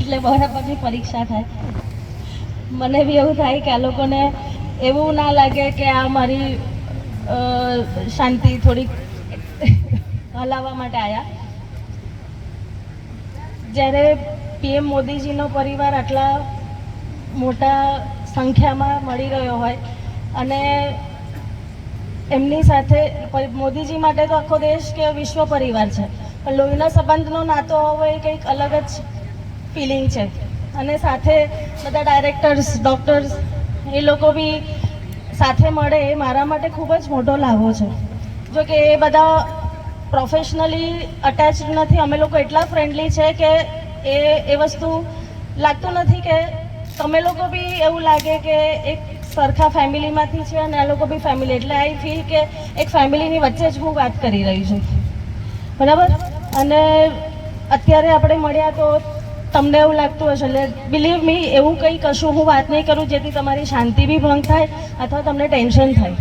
એટલે બરાબરની પરીક્ષા થાય. મને બી એવું થાય કે આ લોકોને એવું ના લાગે કે આ મારી શાંતિ થોડીક હલાવવા માટે આવ્યા જ્યારે પીએમ મોદીજીનો પરિવાર આટલા મોટા સંખ્યામાં મળી ગયો હોય અને એમની સાથે મોદીજી માટે તો આખો દેશ કે વિશ્વ પરિવાર છે. પણ લોહીના સંબંધનો નાતો હોવો એ કંઈક અલગ જ ફિલિંગ છે. અને સાથે બધા ડાયરેક્ટર્સ ડૉક્ટર્સ એ લોકો બી સાથે મળે એ મારા માટે ખૂબ જ મોટો લાભો છે. જો કે એ બધા પ્રોફેશનલી અટેચ્ડ નથી. અમે લોકો એટલા ફ્રેન્ડલી છે કે એ એ વસ્તુ લાગતું નથી કે તમે લોકો બી એવું લાગે કે એક સરખા ફેમિલીમાંથી છે અને આ લોકો બી ફેમિલી એટલે આઈ ફીલ કે એક ફેમિલીની વચ્ચે જ હું વાત કરી રહી છું. બરાબર? અને અત્યારે આપણે મળ્યા તો તમને એવું લાગતું હશે, એટલે બિલીવ મી એવું કંઈ કશું હું વાત નહીં કરું જેથી તમારી શાંતિ બી ભંગ થાય અથવા તમને ટેન્શન થાય.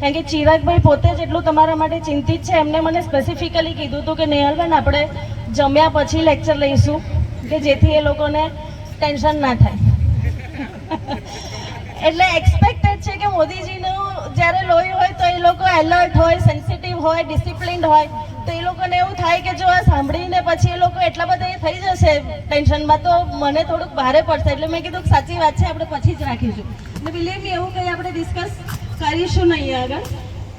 કારણ કે ચિરાગભાઈ પોતે જ એટલું તમારા માટે ચિંતિત છે, એમને મને સ્પેસિફિકલી કીધું હતું કે, નેહલબેન, આપણે જમ્યા પછી લેક્ચર લઈશું, કે જેથી એ લોકોને ટેન્શન ના થાય. એટલે એક્સપેક્ટેડ છે કે મોદીજીનું જ્યારે લોહી હોય તો એ લોકો એલર્ટ હોય સેન્સિટિવ હોય ડિસિપ્લિન્ડ હોય. તો એ લોકોને એવું થાય કે જો આ સાંભળીને પછી એ લોકો એટલા બધા એ થઈ જશે ટેન્શનમાં, તો મને થોડુંક ભારે પડશે. એટલે મેં કીધું સાચી વાત છે, આપણે પછી જ રાખીશું. એટલે બિલીવ મી, એવું કંઈ આપણે ડિસ્કસ કરીશું નહીં આગળ.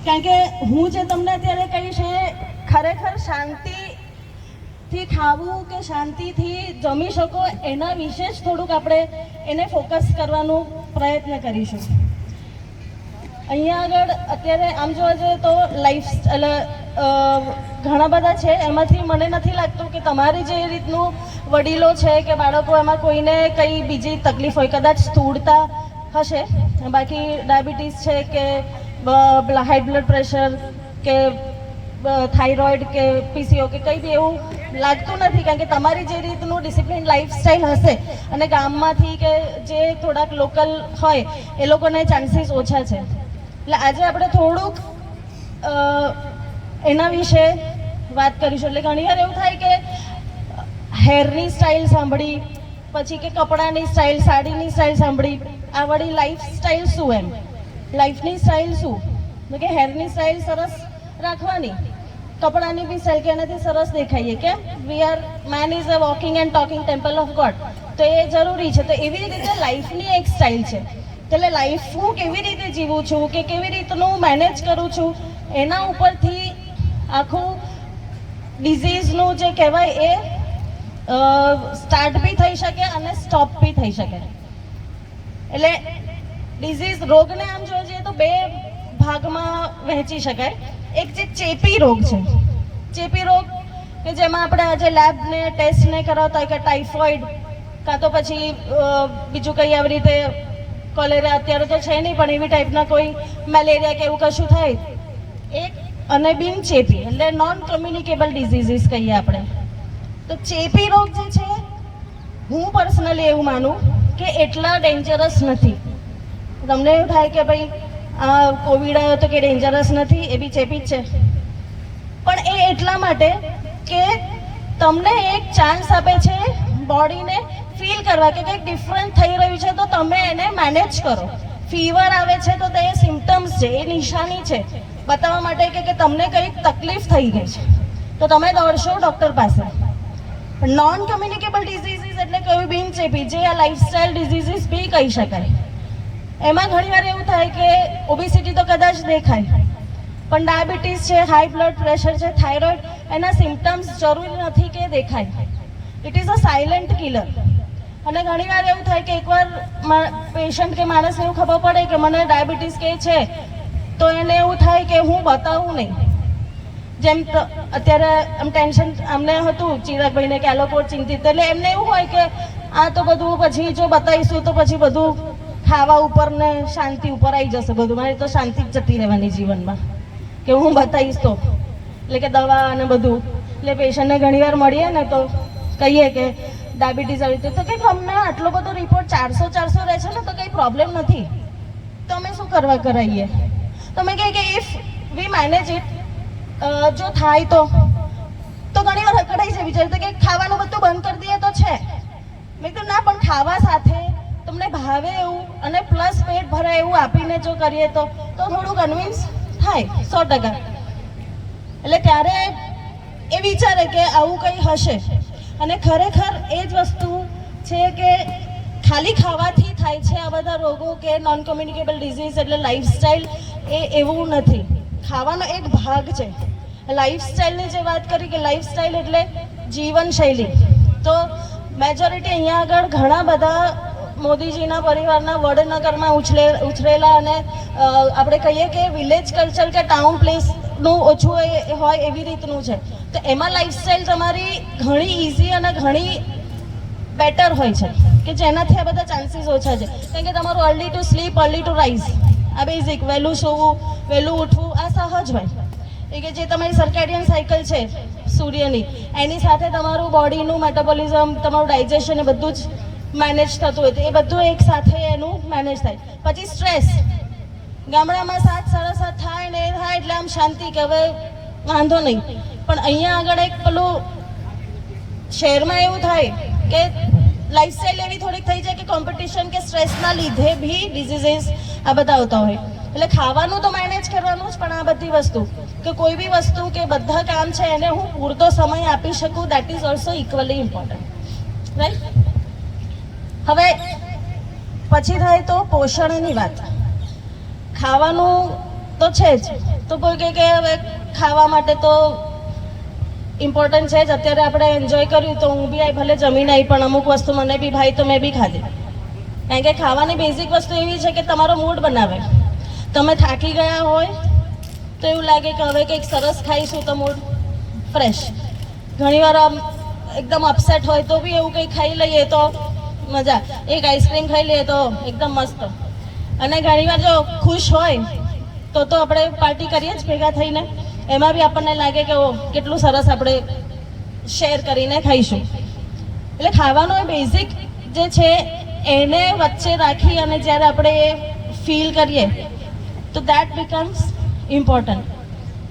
કારણ કે હું જે તમને અત્યારે કહીશ એ ખરેખર શાંતિથી ખાવું કે શાંતિથી જમી શકો એના વિશે જ થોડુંક આપણે એને ફોકસ કરવાનો પ્રયત્ન કરીશું. અહીંયા આગળ અત્યારે આમ જોવા જઈએ તો લાઈફ એટલે ઘણા બધા છે. એમાંથી મને નથી લાગતું કે તમારી જે રીતનું વડીલો છે કે બાળકો, એમાં કોઈને કંઈ બીજી તકલીફ હોય, કદાચ સ્થૂળતા હશે. બાકી ડાયાબિટીસ છે કે હાઈ બ્લડ પ્રેશર કે થાઇરોઇડ કે પીસીઓ કે કંઈ બી એવું લાગતું નથી, કારણ કે તમારી જે રીતનું ડિસિપ્લિન લાઈફસ્ટાઈલ હશે અને ગામમાંથી કે જે થોડાક લોકલ હોય, એ લોકોને ચાન્સીસ ઓછા છે. એટલે આજે આપણે થોડુંક એના વિશે વાત કરીશું. એટલે ઘણીવાર એવું થાય કે હેરની સ્ટાઇલ સાંભળી, પછી કે કપડાની સ્ટાઇલ, સાડીની સ્ટાઇલ સાંભળી, આ વળી લાઈફ સ્ટાઇલ શું એમ? લાઈફની સ્ટાઇલ શું? કે હેરની સ્ટાઇલ સરસ રાખવાની. કપડાની બી સ્ટાઇલ કે એનાથી સરસ દેખાઈએ કેમ we are man is a walking and talking temple of God તો એ જરૂરી છે. તો એવી રીતે લાઈફની એક સ્ટાઇલ છે. એટલે લાઈફ હું કેવી રીતે જીવું છું કે કેવી રીતનું મેનેજ કરું છું, એના ઉપરથી આખું ડિઝીઝનું જે કહેવાય એ સ્ટાર્ટ બી થઈ શકે અને સ્ટોપ બી થઈ શકે. એટલે ડિઝીઝ રોગને આમ જોવા જઈએ તો બે ભાગમાં વહેંચી શકાય. એક જે ચેપી રોગ છે. ચેપી રોગ કે જેમાં આપણે આજે લેબને ટેસ્ટને કરાવતા હોય કે ટાઇફોઇડ કાં તો પછી બીજું કંઈ આવી રીતે કોલેરા અત્યારે તો છે નહીં, પણ એવી ટાઈપના કોઈ મેલેરિયા કે એવું કશું થાય? એક અને બિન ચેપી, એટલે નોન કમ્યુનિકેબલ ડિઝીઝીસ કહીએ આપણે. તો ચેપી રોગ જે છે, હું પર્સનલી એવું માનું કે એટલા ડેન્જરસ નથી. તમને એવું થાય કે ભાઈ, આ કોવિડ આવ્યો તો કે ડેન્જરસ નથી, એ બી ચેપી જ છે. પણ એ એટલા માટે કે તમને એક ચાન્સ આપે છે બોડીને ફીલ કરવા કે કંઈક ડિફરન્ટ થઈ રહ્યું છે, તો તમે એને મેનેજ કરો. ફીવર આવે છે, તો તે સિમ્ટમ્સ છે, એ નિશાની છે. બતાવવા માટે કે તમને કંઈક તકલીફ થઈ ગઈ છે. તો તમે દોડશો ડૉક્ટર પાસે. નોન કમ્યુનિકેબલ ડિઝીઝીસ એટલે કયું બિન ચેપી, જે આ લાઇફસ્ટાઇલ ડિઝીઝીસ બી કહી શકાય. એમાં ઘણીવાર એવું થાય કે ઓબેસિટી તો કદાચ દેખાય. પણ ડાયાબિટીસ છે હાઈ બ્લડ પ્રેશર છે થાઇરોઇડ એના સિમ્ટમ્સ જરૂરી નથી કે દેખાય. It is a silent killer અને ઘણીવાર એવું થાય કે એકવાર પેશન્ટ કે માણસ એવું ખબર પડે કે મને ડાયાબિટીસ કે છે, તો એને એવું થાય કે હું બતાવું નહીં. જેમ અત્યારે આમ ટેન્શન અમને હતું ચિરાગભાઈને કે આ લોકો ચિંતિત એટલે એમને એવું હોય કે આ તો બધું પછી જો બતાવીશું તો પછી બધું ખાવા ઉપર ને શાંતિ ઉપર આવી જશે બધું. મારી તો શાંતિ જ જતી રહેવાની જીવનમાં. કે હું બતાવીશ તો. એટલે કે દવા અને બધું. એટલે પેશન્ટને ઘણીવાર મળીએ ને તો કહીએ કે ડાયાબિટીસ આવી તો કંઈક અમને આટલો બધો રિપોર્ટ ચારસો ચારસો રહે છે ને, તો કંઈ પ્રોબ્લેમ નથી. તો અમે શું કરવા કરાવીએ તો મેં કહે કે ઇફ વી મેનેજ ઇટ જો થાય તો. તો ઘણી વાર હકડાઈ છે વિચાર કે ખાવાનું બધું બંધ કરી દઈએ તો છે. મેં કીધું, ના, પણ ખાવા સાથે તમને ભાવે એવું અને પ્લસ પેટ ભરાય એવું આપીને જો કરીએ તો. તો થોડું કન્વિન્સ થાય, સો ટકા. એટલે ત્યારે એ વિચારે કે આવું કંઈ હશે? અને ખરેખર એ જ વસ્તુ છે કે ખાલી ખાવાથી થાય છે આ બધા રોગો કે નોન કોમ્યુનિકેબલ ડિઝીઝ એટલે લાઈફસ્ટાઈલ એ એવું નથી. ખાવાનો એક ભાગ છે. લાઈફસ્ટાઈલની જે વાત કરી કે લાઈફસ્ટાઈલ એટલે જીવનશૈલી. તો મેજોરિટી અહીંયા આગળ ઘણા બધા મોદીજીના પરિવારના વડનગરમાં ઉછરે ઉછરેલા અને આપણે કહીએ કે વિલેજ કલ્ચર કે ટાઉન પ્લેસનું ઓછું હોય એવી રીતનું છે. તો એમાં લાઈફસ્ટાઈલ તમારી ઘણી ઇઝી અને ઘણી બેટર હોય છે. કે જેનાથી આ બધા ચાન્સીસ ઓછા છે. કેમ કે તમારું early to sleep early to rise આ બેઝિક વહેલું સૂવું, વહેલું ઉઠવું, આ સહજ હોય. એ કે જે તમારી સર્કેડિયન સાયકલ છે, સૂર્યની, એની સાથે તમારું બોડીનું મેટાબોલિઝમ તમારું ડાયજેશન એ બધું જ મેનેજ થતું હોય. એ બધું એક સાથે એનું મેનેજ થાય. પછી સ્ટ્રેસ ગામડામાં સાત, સાડા સાત થાય ને થાય એટલે આમ શાંતિ કે હવે વાંધો નહીં. પણ અહીંયા આગળ એક પેલું શહેરમાં એવું થાય કે લાઈફસ્ટાઈલ એવી થોડીક થઈ જાય કે કોમ્પિટિશન કે સ્ટ્રેસના લીધે બી ડિઝીઝીસ આ બધા આવતા હોય. એટલે ખાવાનું તો મેનેજ કરવાનું જ, પણ આ બધી વસ્તુ. કે કોઈ બી વસ્તુ કે બધા કામ છે એને હું પૂરતો સમય આપી શકું that is also equally important right હવે પછી થાય તો પોષણની વાત. ખાવાનું તો છે જ. તો કોઈ કહે કે હવે ખાવા માટે તો ઇમ્પોર્ટન્ટ છે જ. અત્યારે આપણે એન્જોય કર્યું તો હું બી આવી ભલે જમીન આવી પણ અમુક વસ્તુ મને બી ભાઈ તો મેં બી ખાધી. કારણ કે ખાવાની બેઝિક વસ્તુ એવી છે કે તમારો મૂડ બનાવે. તમે થાકી ગયા હોય તો એવું લાગે કે હવે કંઈક સરસ ખાઈશું તો મૂડ ફ્રેશ ઘણીવાર આમ એકદમ અપસેટ હોય તો બી એવું કંઈ ખાઈ લઈએ તો મજા. એક આઈસ્ક્રીમ ખાઈ લઈએ તો એકદમ મસ્ત. અને ઘણીવાર જો ખુશ હોય, તો તો આપણે પાર્ટી કરીએ જ ભેગા થઈને. એમાં બી આપણને લાગે કે ઓ કેટલું સરસ આપણે શેર કરીને ખાઈશું. એટલે ખાવાનો એ બેઝિક જે છે, એને વચ્ચે રાખી અને જ્યારે આપણે એ ફીલ કરીએ, તો દેટ બિકમ્સ ઇમ્પોર્ટન્ટ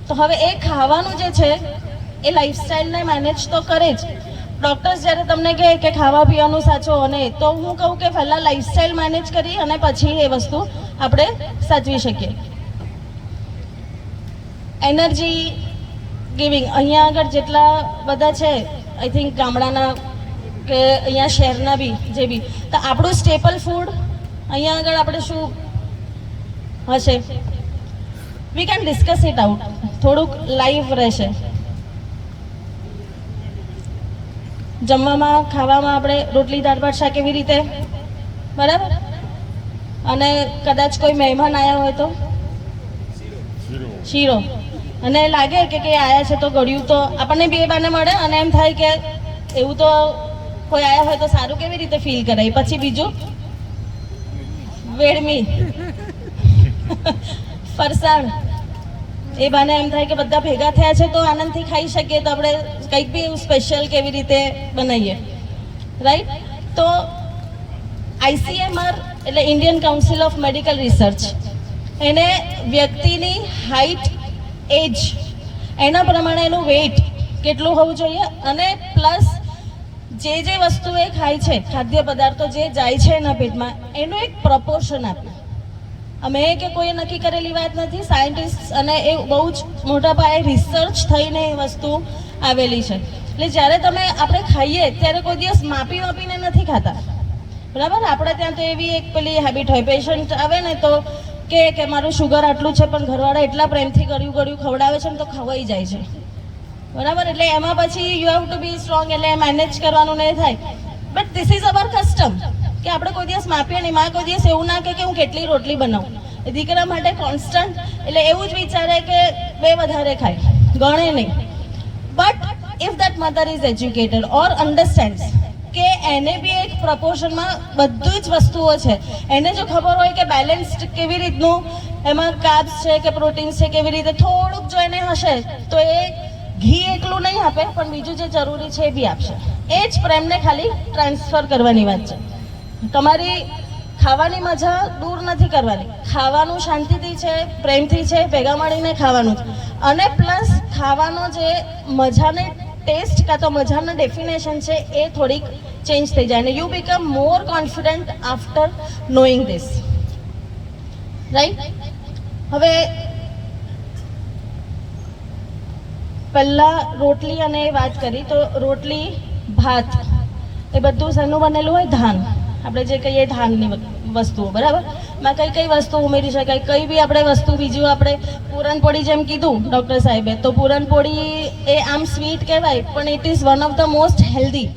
તો હવે એ ખાવાનું જે છે, એ લાઈફસ્ટાઈલને મેનેજ તો કરે જ. ડૉક્ટર્સ જ્યારે તમને કહે કે ખાવા પીવાનું સાચો અને તો હું કહું કે પહેલાં લાઈફસ્ટાઈલ મેનેજ કરી અને પછી એ વસ્તુ આપણે સાચવી શકીએ. એનર્જી ગિવિંગ અહીંયા આગળ જેટલા બધા છે આઈ થિંક ગામડાના કે અહીંયા શહેરના બી જે બી, તો આપણું સ્ટેપલ ફૂડ અહીંયા આગળ આપણે શું હશે? We can discuss it out થોડુંક લાઈવ રહેશે. જમવામાં, ખાવામાં આપણે રોટલી, દાળ, ભાત, શાક એવી રીતે. બરાબર? અને કદાચ કોઈ મહેમાન આવ્યા હોય તો? શીરો. અને લાગે કે કે આયા છે તો ગળ્યું તો આપણને બે બાને મળે અને એમ થાય કે એવું તો કોઈ આયા હોય તો સારું કેવી રીતે ફીલ કરાય? પછી બીજું? વેડમી. ફરસાણ. એ બાને એમ થાય કે બધા ભેગા થયા છે તો આનંદથી ખાઈ શકીએ તો આપણે કંઈક બી સ્પેશિયલ કેવી રીતે બનાવીએ. રાઈટ તો આઈસીએમઆર એટલે Indian council of medical research એને વ્યક્તિની હાઇટ એજ એના પ્રમાણે એનું વેઇટ કેટલું હોવું જોઈએ અને પ્લસ જે જે વસ્તુ એ ખાય છે, ખાદ્ય પદાર્થો જે જાય છે એના પેટમાં, એનું એક પ્રપોર્શન આપે. અમે કે કોઈ નક્કી કરેલી વાત નથી. સાયન્ટિસ્ટ અને એ બહુ જ મોટા પાયે રિસર્ચ થઈને એ વસ્તુ આવેલી છે. એટલે જ્યારે તમે આપણે ખાઈએ ત્યારે કોઈ દિવસ માપી માપીને નથી ખાતા. બરાબર? આપણે ત્યાં તો એવી એક પેલી હેબિટ હોય પેશન્ટ આવે ને તો કે કે મારું શુગર આટલું છે, પણ ઘરવાળા એટલા પ્રેમથી ગળ્યું ગળ્યું ખવડાવે છે ને તો ખવાઈ જાય છે. બરાબર? એટલે એમાં પછી you have to be strong એટલે મેનેજ કરવાનું નહીં થાય. But this is our custom કે આપણે કોઈ દિવસ માપીએ નહીં. માં કોઈ દિવસ એવું ના કે હું કેટલી રોટલી બનાવું. દીકરા માટે કોન્સ્ટન્ટ એટલે એવું જ વિચારે કે બે વધારે ખાય. ગણે નહીં. But if that mother is educated or understand કે એને બી એક પ્રપોર્શનમાં બધું જ વસ્તુઓ છે. એને જો ખબર હોય કે બેલેન્સ્ડ કેવી રીતનું, એમાં કાર્બ્સ છે કે પ્રોટીન્સ છે કેવી રીતે, થોડુંક જો એને હશે તો એ ઘી એકલું નહીં આપે, પણ બીજું જે જરૂરી છે એ બી આપશે. એ જ પ્રેમને ખાલી ટ્રાન્સફર કરવાની વાત છે. તમારી ખાવાની મજા દૂર નથી કરવાની. ખાવાનું શાંતિથી છે, પ્રેમથી છે, ભેગા મળીને ખાવાનું અને પ્લસ ખાવાનો જે મજાને ટેસ્ટ કાં તો મજાના ડેફિનેશન છે, એ થોડીક ચેન્જ થઈ જાય અને you become more confident after knowing this right હવે પહેલાં રોટલી અને વાત કરી, તો રોટલી, ભાત, એ બધું શેનું બનેલું હોય? ધાન. આપણે જે કહીએ ધાનની વસ્તુઓ, બરાબર? માં કઈ કઈ વસ્તુ ઉમેરી શકાય? કઈ બી આપણે વસ્તુ બીજું આપણે પૂરણપોળી જેમ કીધું ડૉક્ટર સાહેબે, તો પૂરણપોળી એ આમ સ્વીટ કહેવાય, પણ it is one of the most healthy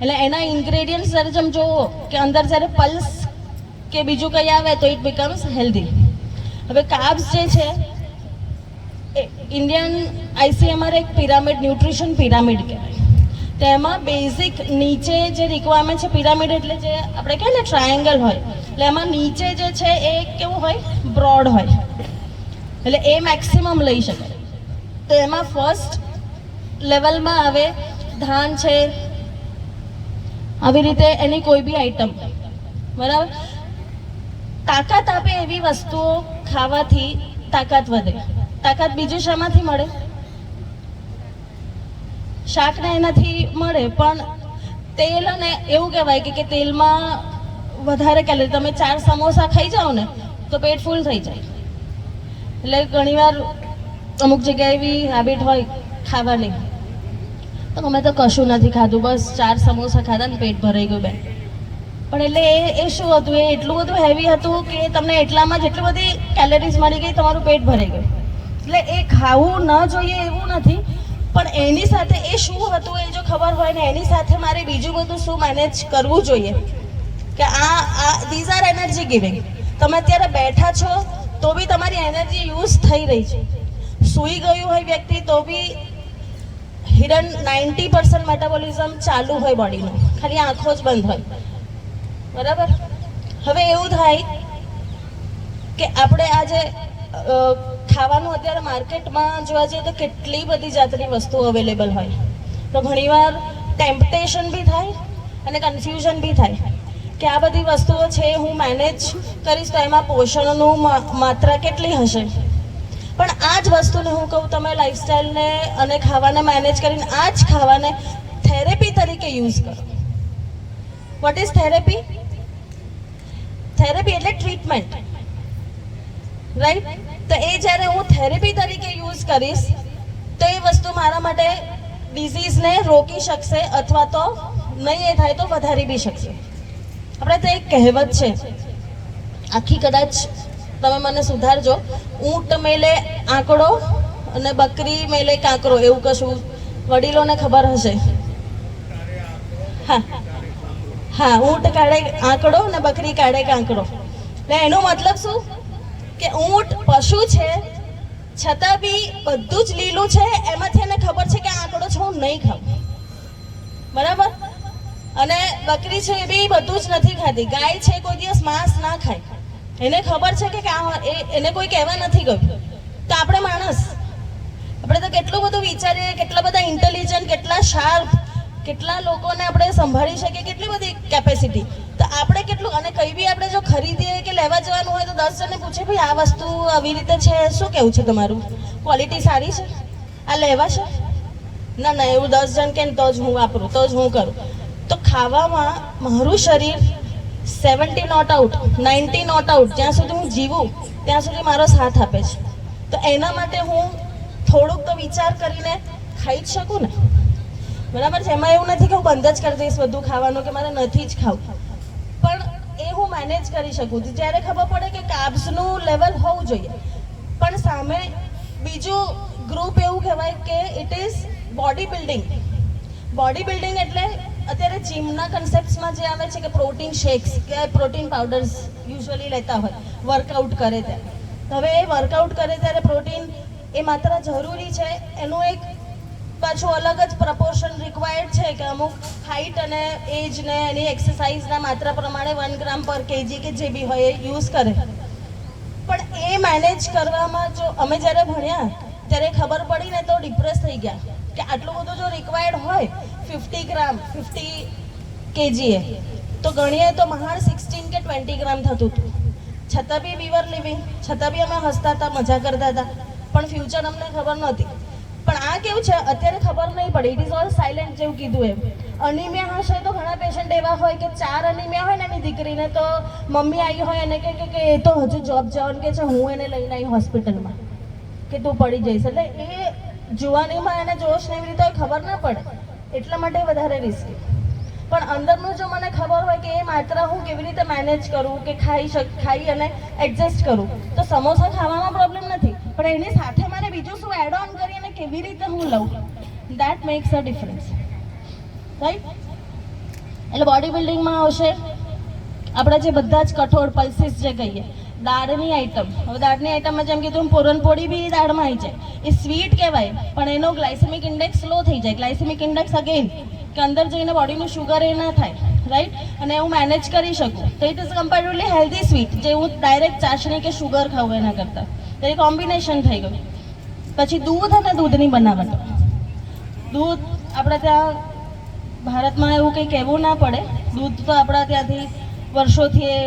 એટલે એના ઇન્ગ્રેડિયન્ટ જ્યારે જેમ જોવો કે અંદર જ્યારે પલ્સ કે બીજું કંઈ આવે તો ઇટ બિકમ્સ હેલ્ધી હવે કાર્બ્સ જે છે, એ ઇન્ડિયન આઈસીએમઆર એક પિરામિડ ન્યુટ્રિશન પિરામિડ કહેવાય. તેમાં બેઝિક નીચે જે રિક્વાયરમેન્ટ છે પિરામિડ એટલે જે આપણે કહીએ ને ટ્રાયેંગલ હોય, એટલે એમાં નીચે જે છે એ કેવું હોય? બ્રોડ હોય. એટલે એ મેક્સિમમ લઈ શકાય. તો એમાં ફર્સ્ટ લેવલમાં આવે, ધાન છે. આવી રીતે એની કોઈ બી આઈટમ બરાબર? તાકાત આપે એવી વસ્તુઓ ખાવાથી તાકાત વધે. તાકાત બીજું શામાંથી મળે? શાકને એનાથી મળે, પણ તેલ અને એવું કહેવાય કે તેલમાં વધારે કેલરી તમે ચાર સમોસા ખાઈ જાઓ ને, તો પેટ ફૂલ થઈ જાય. એટલે ઘણીવાર અમુક જગ્યાએ એવી હેબિટ હોય ખાવાની. તો અમે તો કશું નથી ખાધું, બસ ચાર સમોસા ખાધા ને પેટ ભરાઈ ગયું બેન. પણ એટલે એ એ શું હતું? એ એટલું બધું હેવી હતું કે તમને એટલામાં જ એટલી બધી કેલરીઝ મળી ગઈ, તમારું પેટ ભરાઈ ગયું. એટલે એ ખાવું ન જોઈએ એવું નથી પણ એની સાથે એ શું હતું એ જો ખબર હોય ને, એની સાથે મારે બીજું બધું શું મેનેજ કરવું જોઈએ? કે આ આ ધીઝ આર એનર્જી ગિવિંગ તમે અત્યારે બેઠા છો, તો બી તમારી એનર્જી યુઝ થઈ રહી છે. સૂઈ ગયું હોય વ્યક્તિ, તો બી હિડન નાઇન્ટી પર્સન્ટ મેટાબોલિઝમ ચાલુ હોય બોડીનું ખાલી આંખો જ બંધ હોય. બરાબર? હવે એવું થાય કે આપણે આજે ખાવાનું અત્યારે માર્કેટમાં જોવા જઈએ તો કેટલી બધી જાતની વસ્તુઓ અવેલેબલ હોય. તો ઘણીવાર ટેમ્પટેશન બી થાય અને કન્ફ્યુઝન બી થાય કે આ બધી વસ્તુઓ છે હું મેનેજ કરીશ તો એમાં પોષણનું માત્રા કેટલી હશે? પણ આ જ વસ્તુને હું કહું, તમે લાઈફસ્ટાઈલને અને ખાવાને મેનેજ કરીને આ જ ખાવાને થેરેપી તરીકે યુઝ કરો. વોટ ઇઝ થેરેપી થેરેપી એટલે ટ્રીટમેન્ટ રાઈટ તો એ જ્યારે હું થેરેપી તરીકે યુઝ કરીશ, તો એ વસ્તુ મારા માટે ડિઝીઝને રોકી શકશે અથવા તો નહીં એ થાય તો વધારી બી શકશે. આપણે તો એક કહેવત છે, આખી કદાચ તમે મને સુધારજો. ઊંટ મેલે આંકડો અને બકરી મેલે કાંકરો. એવું કશું વડીલોને ખબર હશે? હા. હા, ઊંટ કાઢે આંકડો ને બકરી કાઢે કાંકડો એટલે એનો મતલબ શું? કે ઊંટ પશુ છે, છતાં બી બધું જ લીલું છે, એમાંથી એને ખબર છે કે આંકડો છે, હું નહીં ખાઉં. બરાબર? અને બકરી છે એ બી બધું જ નથી ખાતી ગાય છે, કોઈ દિવસ માંસ ના ખાય. એને ખબર છે કે એને કોઈ કહેવા નથી ગયું. તો આપણે માણસ, આપણે તો કેટલું બધું વિચારીએ, કેટલા બધા ઇન્ટેલિજન્ટ કેટલા શાર્પ કેટલા લોકોને આપણે સંભાળી શકીએ, કેટલી બધી કેપેસિટી તો આપણે કેટલું, અને કઈ બી આપણે જો ખરીદીએ કે લેવા જવાનું દસ જણને પૂછે, ભાઈ, આ વસ્તુ આવી રીતે છે, શું કેવું છે તમારું? ક્વોલિટી સારી છે? આ લેવા છે? ના ના, એવું દસ જણ કે તો જ હું વાપરું, તો જ હું કરું. તો ખાવામાં મારું શરીર seventy not out ninety not out જ્યાં સુધી હું જીવું, ત્યાં સુધી મારો સાથ આપે છે. તો એના માટે હું થોડુંક તો વિચાર કરીને ખાઈ જ શકું ને? બરાબર છે? એમાં એવું નથી કે હું બંધ જ કરી દઈશ બધું ખાવાનું કે મારે નથી જ ખાવું. હું મેનેજ કરી શકું છું. જ્યારે ખબર પડે કે કાર્બ્સનું લેવલ હોવું જોઈએ. પણ સામે બીજું ગ્રુપ એવું કહેવાય કે it is body building body building એટલે અત્યારે જીમના કન્સેપ્ટમાં જે આવે છે કે પ્રોટીન શેક્સ કે પ્રોટીન પાવડર્સ યુઝ્યુઅલી લેતા હોય વર્કઆઉટ કરે ત્યારે. હવે એ વર્કઆઉટ કરે ત્યારે પ્રોટીન એ માત્ર જરૂરી છે, એનું એક પાછું અલગ જ પ્રપોર્શન રિક્વાયર્ડ છે કે અમુક હાઇટ અને એજ ને એની એક્સરસાઇઝના માત્રા પ્રમાણે વન ગ્રામ પર કેજી કે જે બી હોય એ યુઝ કરે. પણ એ મેનેજ કરવામાં જો અમે જ્યારે ભણ્યા, ત્યારે ખબર પડી ને તો ડિપ્રેસ થઈ ગયા કે આટલું બધું જો રિક્વાયર્ડ હોય ફિફ્ટી ગ્રામ ફિફ્ટી કેજીએ તો ગણીએ તો મહાર સિક્સટીન કે ટ્વેન્ટી ગ્રામ થતું હતું. છતાં બી વીવર લિવિંગ છતાં બી અમે હસતા હતા, મજા કરતા હતા, પણ ફ્યુચર અમને ખબર નહોતી. પણ આ કેવું છે? અત્યારે ખબર નહીં પડે ઇટ ઇઝ ઓલ સાયલેન્ટ જેવું કીધું એમ. અનિમિયા હશે તો ઘણા પેશન્ટ એવા હોય કે ચાર અનિમિયા હોય ને એની દીકરીને તો મમ્મી આવી હોય અને કે કે એ તો હજુ જોબ જવાનું કે છે, હું એને લઈને આવી હોસ્પિટલમાં કે તું પડી જઈશ. એટલે એ જુવાનીમાં એને જોશ ને એવી રીતે ખબર ના પડે. એટલા માટે વધારે રિસ્કી પણ અંદરનું જો મને ખબર હોય કે એ માત્ર હું કેવી રીતે મેનેજ કરું કે ખાઈ શક, ખાઈ અને એડજસ્ટ કરું, તો સમોસા ખાવામાં પ્રોબ્લેમ નથી. પણ એની સાથે મારે બીજું શું એડ ઓન કેવી રીતે હું લઉં that makes a difference right એટલે બોડી બિલ્ડિંગમાં આવશે. આપણે જે બધા જ કઠોળ પલ્સીસ જે કહીએ, દાળની આઈટમ હવે દાળની આઈટમમાં જેમ કીધું પૂરણપોળી બી દાળમાં આવી જાય. એ સ્વીટ કહેવાય, પણ એનો ગ્લાયસેમિક ઇન્ડેક્સ સ્લો થઈ જાય. ગ્લાયસેમિક ઇન્ડેક્સ અગેન કે અંદર જઈને બોડીનું શુગર એ ના થાય. રાઈટ અને હું મેનેજ કરી શકું. તો it is comparatively healthy sweet જે હું ડાયરેક્ટ ચાસણી કે શુગર ખાઉં એના કરતાં. તો એ કોમ્બિનેશન થઈ ગયું. પછી દૂધ અને દૂધની બનાવટ. દૂધ આપણે ત્યાં ભારતમાં એવું કંઈ કહેવું ના પડે. દૂધ તો આપણા ત્યાંથી વર્ષોથી એ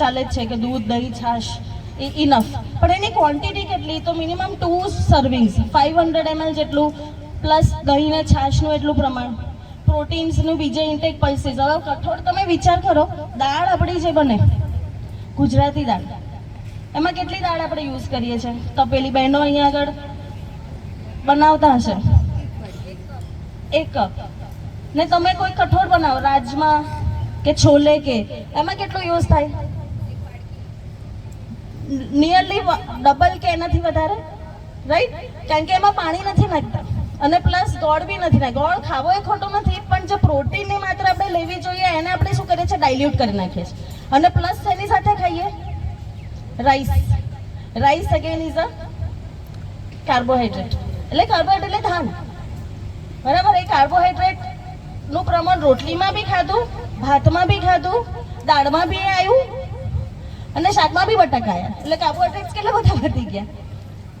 ચાલે જ છે કે દૂધ, દહીં, છાશ, એ ઇનફ પણ એની ક્વોન્ટિટી કેટલી? તો minimum two servings five hundred ML જેટલું પ્લસ દહીં ને છાશનું એટલું પ્રમાણ. પ્રોટીન્સનું બીજે ઇન્ટેક પલ્સીસ હવે કઠોળ તમે વિચાર કરો, દાળ આપણી જે બને, ગુજરાતી દાળ. એમાં કેટલી દાળ આપણે યુઝ કરીએ છીએ? તો પેલી બહેનો અહીંયા આગળ બનાવતા હશે? એક. કપ ને તમે કોઈ કઠોળ બનાવો, રાજમા કે છોલે કે? એમાં કેટલો યુઝ થાય? નિયરલી ડબલ કે એનાથી વધારે? રાઈટ કારણ કે એમાં પાણી નથી નાખતા. અને પ્લસ ગોળ બી નથી નાખતા ગોળ ખાવો એ ખોટો નથી, પણ જે પ્રોટીનની માત્રા આપણે લેવી જોઈએ, એને આપણે શું કરીએ છીએ? ડાયલ્યુટ કરી નાખીએ છીએ. અને પ્લસ એની સાથે ખાઈએ? Rice rice again is a carbohydrate એટલે કાર્બોહાઈડ્રેટ એટલે ધાન. બરાબર? એ કાર્બોહાઈડ્રેટનું પ્રમાણ રોટલીમાં બી ખાધું, ભાતમાં બી ખાધું, દાળમાં બી આવ્યું અને શાકમાં બી બટાકા આવ્યા એટલે કાર્બોહાઈડ્રેટ્સ કેટલા બધા વધી ગયા?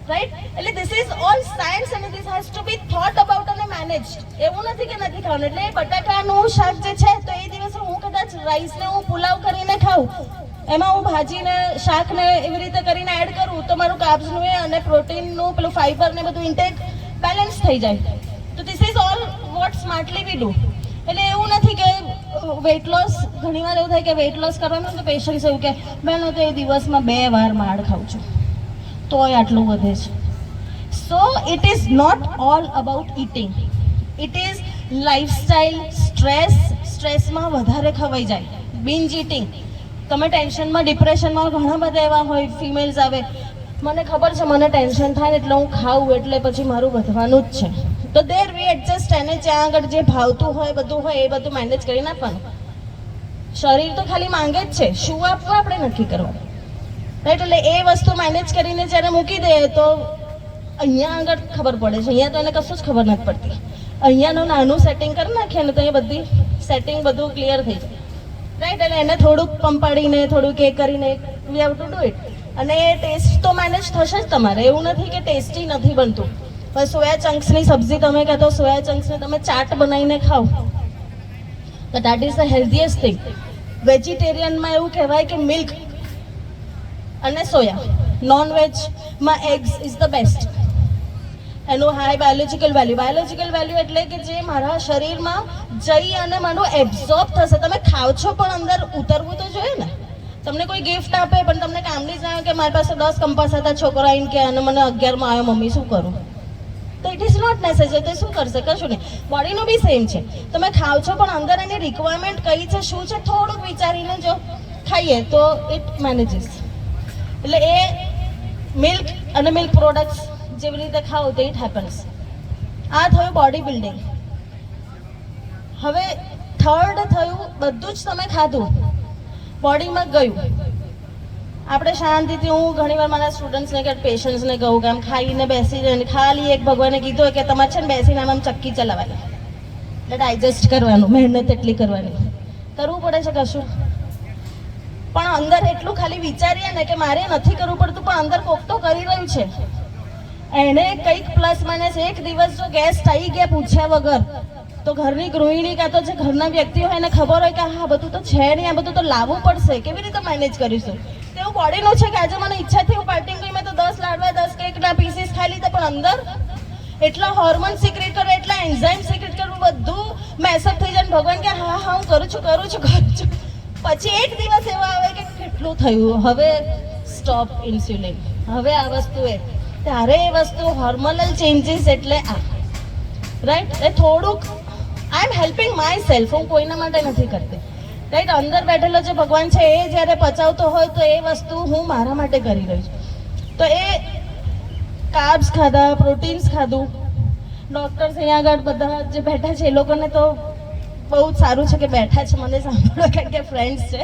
રાઈટ એટલે ધીસ ઇઝ ઓલ સાયન્સ અને this has to be thought about અને મેનેજ એવું નથી કે નથી ખાવાનું. એટલે બટાકાનું શાક જે છે, તો એ દિવસે હું કદાચ રાઈસને હું પુલાવ કરીને ખાઉં. એમાં હું ભાજીને, શાકને એવી રીતે કરીને એડ કરું તો મારું કાર્બ્સનું એ અને પ્રોટીનનું પેલું ફાઈબર ને બધું ઇન્ટેક બેલેન્સ થઈ જાય. તો this is all what smartly we do એટલે એવું નથી કે વેઇટ લોસ ઘણીવાર એવું થાય કે વેઇટ લોસ કરવાનું તો પેશન્સ એવું કે, મેં તો એ દિવસમાં બે વાર માળ ખાઉં છું. તોય આટલું વધે છે. So it is not all about eating it is lifestyle stress સ્ટ્રેસમાં વધારે ખવાઈ જાય. બિન્જ ઇટિંગ તમે ટેન્શનમાં, ડિપ્રેશનમાં ઘણા બધા એવા હોય ફિમેલ્સ આવે. મને ખબર છે, મને ટેન્શન થાય ને એટલે હું ખાઉં એટલે પછી મારું વધવાનું જ છે. તો દેર વી એડજસ્ટ એને જ્યાં આગળ જે ભાવતું હોય, બધું હોય, એ બધું મેનેજ કરી નાખવાનું. શરીર તો ખાલી માંગે જ છે. શું આપવું આપણે નક્કી કરવાનું? એટલે એ વસ્તુ મેનેજ કરીને જ્યારે મૂકી દઈએ તો અહીંયા આગળ ખબર પડે છે. અહીંયા તો એને કશું જ ખબર નથી પડતી. અહીંયાનું નાનું સેટિંગ કરી નાખીએ ને તો એ બધી સેટિંગ બધું ક્લિયર થઈ જાય. રાઈટ અને એને થોડુંક પંપાડીને, થોડુંક એ કરીને we have to do it અને ટેસ્ટ તો મેનેજ થશે જ તમારે. એવું નથી કે ટેસ્ટી નથી બનતું. પણ સોયા ચંક્સની સબ્જી તમે કહેતો સોયા ચંક્સને તમે ચાટ બનાવીને ખાઓ. તો that is the healthiest thing વેજીટેરિયનમાં એવું કહેવાય કે મિલ્ક અને સોયા. નોન વેજમાં એગ્સ ઇઝ ધ બેસ્ટ એનું high biological value biological value એટલે કે જે મારા શરીરમાં જઈ અને મારું એબ્ઝોર્બ થશે. તમે ખાવ છો પણ અંદર ઉતરવું તો જોઈએ ને. તમને કોઈ ગિફ્ટ આપે પણ તમને કામની જ કે મારી પાસે દસ કંપાસ હતા, છોકરા આવીને કે અને મને અગિયારમાં આવ્યો, મમ્મી, શું કરું? તો ઇટ ઇઝ નોટ નેસેસરી તે શું કરશે? કશું નહીં. બોડીનું બી સેમ છે. તમે ખાવ છો પણ અંદર એની રિક્વાયરમેન્ટ કઈ છે, શું છે, થોડુંક વિચારીને જો ખાઈએ તો ઇટ મેનેજીસ એટલે એ મિલ્ક અને મિલ્ક પ્રોડક્ટ્સ જેવી રીતે ખાઓ તો ઇટ હેપન્સ આ થયું બોડી બિલ્ડિંગ હવે થર્ડ થયું બધું જ તમે ખાધું. બોડીમાં ગયું. આપણે શાંતિથી હું ઘણીવાર મારા સ્ટુડન્ટ્સને કે પેશન્ટ્સને કહું કે આમ ખાઈને બેસી જાય ખાલી એક ભગવાને કીધું કે તમારે છે ને બેસીને આમ ચક્કી ચલાવવાની. એટલે ડાયજેસ્ટ કરવાનું, મહેનત એટલી કરવાની. કરવું પડે છે કશું. પણ અંદર એટલું ખાલી વિચારીએ ને કે મારે નથી કરવું પડતું, પણ અંદર કોક તો કરી રહ્યું છે. એને કંઈક પ્લસ માઇનસ એક દિવસ જો ગેસ્ટ આવી ગયા પૂછ્યા વગર, તો ઘરની ગૃહિણી કાં તો જે ઘરના વ્યક્તિ હોય એને ખબર હોય કે હા, બધું તો છે નહીં, આ બધું તો લાવવું પડશે. કેવી રીતે મેનેજ કરીશું? તેવું બોડીનું છે કે આજે મને ઈચ્છા થઈ, હું પાર્ટી ગઈ મેં તો દસ લાડવા, દસ કેકના પીસીસ ખાઈ લીધા, પણ અંદર એટલા હોર્મોન સિક્રેટ કરો, એટલા એન્ઝાઇમ સિક્રેટ કરવું બધું મેસઅપ થઈ જાય ભગવાન કે હા હા, હું કરું છું કરું છું કરું છું. પછી એક દિવસ એવો આવે કે કેટલું થયું. હવે સ્ટોપ ઇન્સ્યુલિન હવે આ વસ્તુ એ. ત્યારે એ વસ્તુ હોર્મોનલ ચેન્જીસ એટલે આ. રાઈટ એ થોડુંક I am helping myself હું કોઈના માટે નથી કરતી. રાઈટ અંદર બેઠેલો જે ભગવાન છે, એ જ્યારે પચાવતો હોય તો એ વસ્તુ હું મારા માટે કરી રહી છું. તો એ કાર્બ્સ ખાધા પ્રોટીન્સ ખાધું. ડૉક્ટર્સ અહીંયા આગળ બધા જે બેઠા છે, એ લોકોને તો બહુ જ સારું છે કે બેઠા છે. મને સાંભળો કારણ કે ફ્રેન્ડ્સ છે.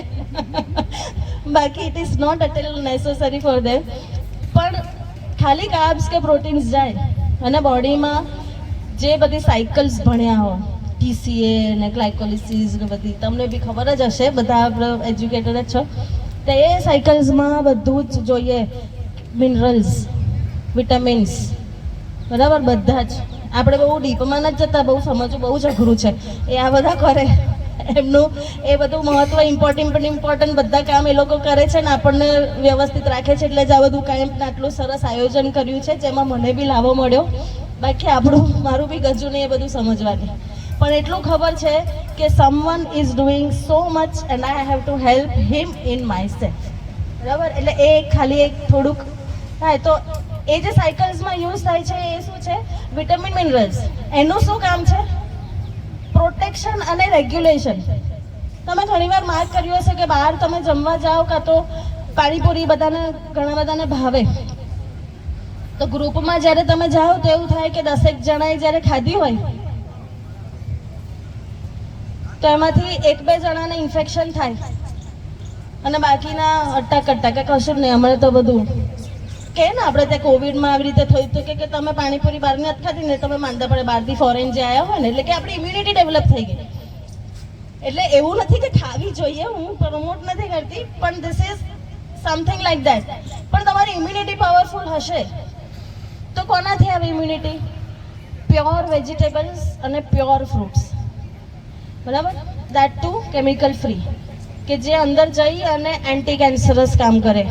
બાકી it is not at all necessary for them પણ ખાલી કાર્બ્સ કે પ્રોટીન્સ જાય? અને બોડીમાં જે બધી સાયકલ્સ ભણ્યા હો ટીસીએ ને ગ્લાયકોલિસિસ ને બધી, તમને બી ખબર જ હશે, બધા એજ્યુકેટેડ જ છો. તો એ સાયકલ્સમાં બધું જ જોઈએ મિનરલ્સ વિટામિન્સ બરાબર? બધા જ. આપણે બહુ ડીપમાં નથી જતા, બહુ સમજવું બહુ જ અઘરું છે. એ આ બધા કરે. એમનું એ બધું મહત્વ ઇમ્પોર્ટન્ટ ઇમ્પોર્ટન્ટ બધા કામ એ લોકો કરે છે ને આપણને વ્યવસ્થિત રાખે છે એટલે જ આ બધું કાંઈ આટલું સરસ આયોજન કર્યું છે, જેમાં મને બી લાભો મળ્યો. બાકી આપણું, મારું બી ગજુને એ બધું સમજવાની. પણ એટલું ખબર છે કે someone is doing so much and I have to help him in myself બરાબર? એટલે એ ખાલી એક થોડુંક થાય. તો એ જે સાયકલ્સમાં યુઝ થાય છે એ શું છે? વિટામિન મિનરલ્સ એનું શું કામ છે? પ્રોટેક્શન અને રેગ્યુલેશન તમે ઘણીવાર માર્ક કર્યું હશે કે બહાર તમે જમવા જાઓ કાં તો પાણીપુરી બધાને, ઘણા બધાને ભાવે. તો ગ્રુપમાં જ્યારે તમે જાઓ તો એવું થાય કે દસેક જણાએ જ્યારે ખાધી હોય, તો એમાંથી એક બે જણાને ઇન્ફેક્શન થાય. અને બાકીના અટક અટક, કે કશું નહીં હમણાં તો બધું કે ને આપણે ત્યાં કોવિડમાં આવી રીતે થયું હતું કે તમે પાણીપુરી બહારની નથી ખાધી ને તમે માંદા પડે બહારથી ફોરેન જે આવ્યા હોય ને, એટલે કે આપણી ઇમ્યુનિટી ડેવલપ થઈ ગઈ. એટલે એવું નથી કે ખાવી જોઈએ, હું પ્રમોટ નથી કરતી, પણ this is something like that પણ તમારી ઇમ્યુનિટી પાવરફુલ હશે. તો કોનાથી આવે ઇમ્યુનિટી પ્યોર વેજીટેબલ્સ અને પ્યોર ફ્રૂટ્સ બરાબર? દેટ ટુ કેમિકલ ફ્રી કે જે અંદર જઈ અને એન્ટી કેન્સરસ કામ કરે.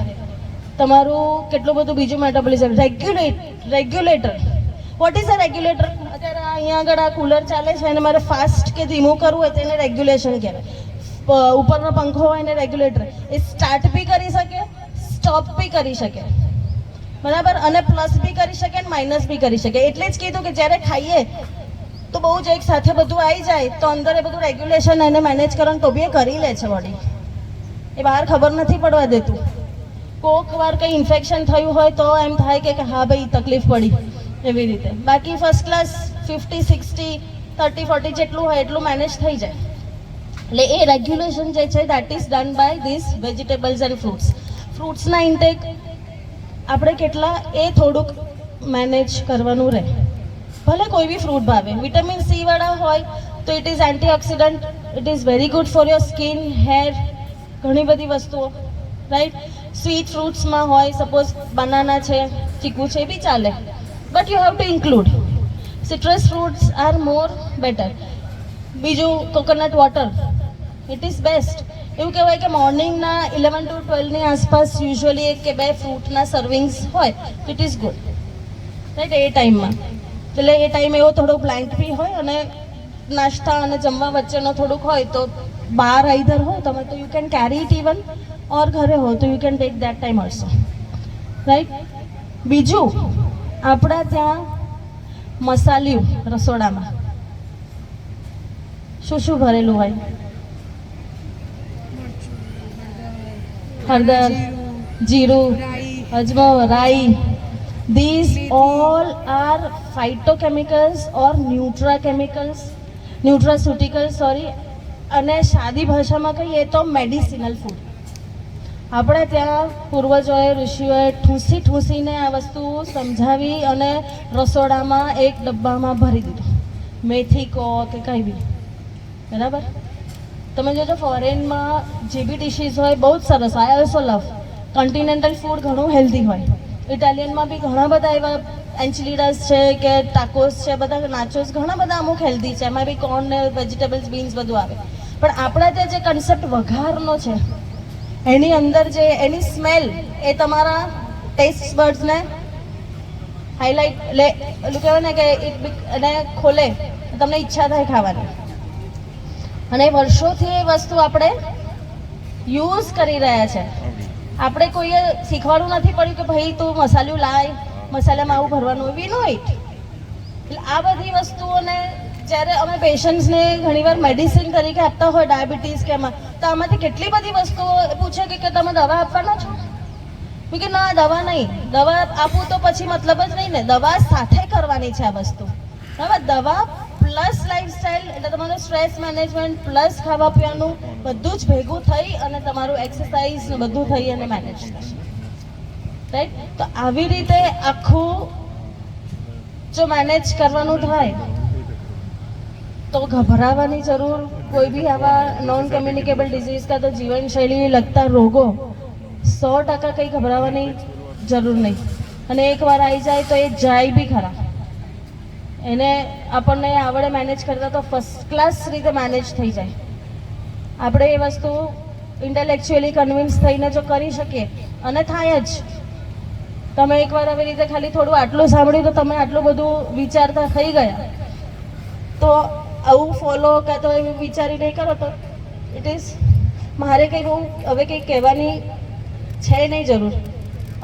તમારું કેટલું બધું બીજું metabolism regulate regulator what is a regulator અત્યારે અહીંયા આગળ આ કુલર ચાલે છે અને મારે ફાસ્ટ કે ધીમું કરવું હોય તેને રેગ્યુલેશન કહેવાય. ઉપરનો પંખો હોય એને રેગ્યુલેટર એ સ્ટાર્ટ બી કરી શકે સ્ટોપ બી કરી શકે. બરાબર? અને પ્લસ બી કરી શકે અને માઇનસ બી કરી શકે. એટલે જ કીધું કે જ્યારે ખાઈએ, તો બહુ જ એક સાથે બધું આવી જાય, તો અંદર એ બધું રેગ્યુલેશન એને મેનેજ કરવાનું તો બી એ કરી લે છે બોડી એ બહાર ખબર નથી પડવા દેતું. કોક વાર કંઈ ઇન્ફેક્શન થયું હોય તો એમ થાય કે હા ભાઈ, તકલીફ પડી. એવી રીતે. બાકી first class fifty sixty thirty forty જેટલું હોય એટલું મેનેજ થઈ જાય. એટલે એ રેગ્યુલેશન જે છે that is done by this vegetables and fruits ફ્રૂટ્સના intake આપણે કેટલા, એ થોડુંક મેનેજ કરવાનું રહે. ભલે કોઈ બી ફ્રૂટ ભાવે. વિટામિન સી વાળા હોય તો it is antioxidant it is very good for your skin hair ઘણી બધી વસ્તુઓ રાઈટ સ્વીટ ફ્રૂટ્સમાં હોય સપોઝ બનાના છે, ચીકુ છે, એ બી ચાલે. But you have to include citrus fruits are more better બીજું coconut water it is best એવું કહેવાય કે મોર્નિંગના ઇલેવન ટુ ટ્વેલ્વની આસપાસ યુઝ્યુઅલી એક કે બે ફ્રૂટના સર્વિંગ્સ હોય. ઇટ ઇઝ ગુડ રાઈટ એ ટાઈમમાં એટલે એ ટાઈમ એવો થોડો બ્લાઇન્ડ બી હોય અને નાસ્તા અને જમવા વચ્ચેનો થોડુંક હોય તો બહાર આઈધર હોય તમે તો you can carry it even or ઘરે હો, તો you can take that time also right બીજું, આપણા ત્યાં મસાલિયું રસોડામાં. શું શું ભરેલું હોય? હળદર, જીરું અજમો રાઈ. These all are phytochemicals or chemicals nutraceuticals sorry અને સાદી ભાષામાં કહીએ તો મેડિસિનલ ફૂડ આપણે ત્યાં પૂર્વજોએ ઋષિઓએ ઠૂંસી ઠૂંસીને આ વસ્તુ સમજાવી અને રસોડામાં એક ડબ્બામાં ભરી દીધું. મેથી કહો કે કંઈ બી. બરાબર? તમે જોજો ફોરેનમાં જે બી ડિશિસ હોય, બહુ જ સરસ. I also love continental food ઘણું હેલ્ધી હોય. ઇટાલિયનમાં બી ઘણા બધા એવા એન્ચિલીડાસ છે કે ટાકોસ છે, બધા નાચોસ ઘણા બધા અમુક હેલ્ધી છે. એમાં બી કોર્ન ને વેજીટેબલ્સ બીન્સ બધું આવે. પણ આપણા ત્યાં જે કન્સેપ્ટ વઘારનો છે, એની અંદર જે એની સ્મેલ એ તમારા ટેસ્ટ બર્ડ્સને હાઇલાઇટ એટલે એટલું કહેવાય ને કે એક એને ખોલે તમને ઈચ્છા થાય ખાવાની. અને વર્ષોથી એ વસ્તુ આપણે યુઝ કરી રહ્યા છે. આપણે કોઈએ શીખવાડવું નથી પડ્યું કે ભાઈ તું મસાલું લાય, મસાલામાં આવું ભરવાનું એવી નો એટલે આ બધી વસ્તુઓને જ્યારે અમે પેશન્ટ્સને ઘણીવાર મેડિસિન તરીકે આપતા હોય ડાયાબિટીસ કે એમાં, તો આમાંથી કેટલી બધી વસ્તુઓ પૂછે કે કે તમે દવા આપવાના છો? કે ના, દવા નહીં. દવા આપું તો પછી મતલબ જ નહીં ને. દવા સાથે કરવાની છે આ વસ્તુ. હવે દવા પ્લસ લાઈફસ્ટાઈલ એટલે તમારું સ્ટ્રેસ મેનેજમેન્ટ પ્લસ ખાવા પીવાનું બધું જ ભેગું થઈ અને તમારું એક્સરસાઇઝ બધું થઈ અને મેનેજ થશે. રાઈટ તો આવી રીતે આખું જો મેનેજ કરવાનું થાય તો ગભરાવાની જરૂર? કોઈ બી આવા નોન કમ્યુનિકેબલ ડિઝીઝ કાં તો જીવનશૈલીને લગતા રોગો, સો ટકા કંઈ ગભરાવાની જરૂર નહીં. અને એકવાર આવી જાય તો એ જાય બી ખરા. એને આપણને આવડે મેનેજ કરતા તો ફર્સ્ટ ક્લાસ રીતે મેનેજ થઈ જાય. આપણે એ વસ્તુ ઇન્ટેલેક્ચ્યુઅલી કન્વિન્સ થઈને જો કરી શકીએ, અને થાય જ. તમે એકવાર આવી રીતે ખાલી થોડું આટલું સાંભળ્યું તો તમે આટલું બધું વિચારતા થઈ ગયા. તો આવું ફોલો કાં તો એવું વિચારી નહીં કરો તો ઇટ ઇઝ મારે કંઈ બહુ હવે કંઈ કહેવાની છે નહીં જરૂર.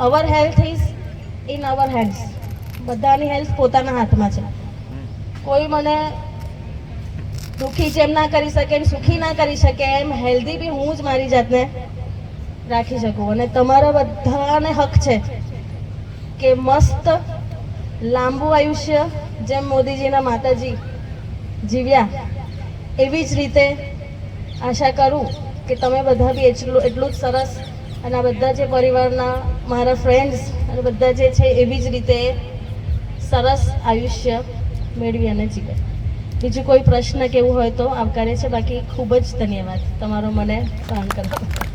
Our health is in our hands બધાની હેલ્થ પોતાના હાથમાં છે. કોઈ મને દુઃખી જેમ ના કરી શકે એમ સુખી ના કરી શકે એમ હેલ્ધી બી હું જ મારી જાતને રાખી શકું. અને તમારા બધાને હક છે કે મસ્ત લાંબુ આયુષ્ય જેમ મોદીજીના માતાજી જીવ્યા. એવી જ રીતે આશા કરું કે તમે બધા બી એટલું એટલું જ સરસ અને આ બધા જે પરિવારના મારા ફ્રેન્ડ્સ અને બધા જે છે એવી જ રીતે સરસ આયુષ્ય મેળવી અને જીવે. બીજું કોઈ પ્રશ્ન કેવું હોય તો આવકારે છે. બાકી ખૂબ જ ધન્યવાદ. તમારો મને સહન કરવા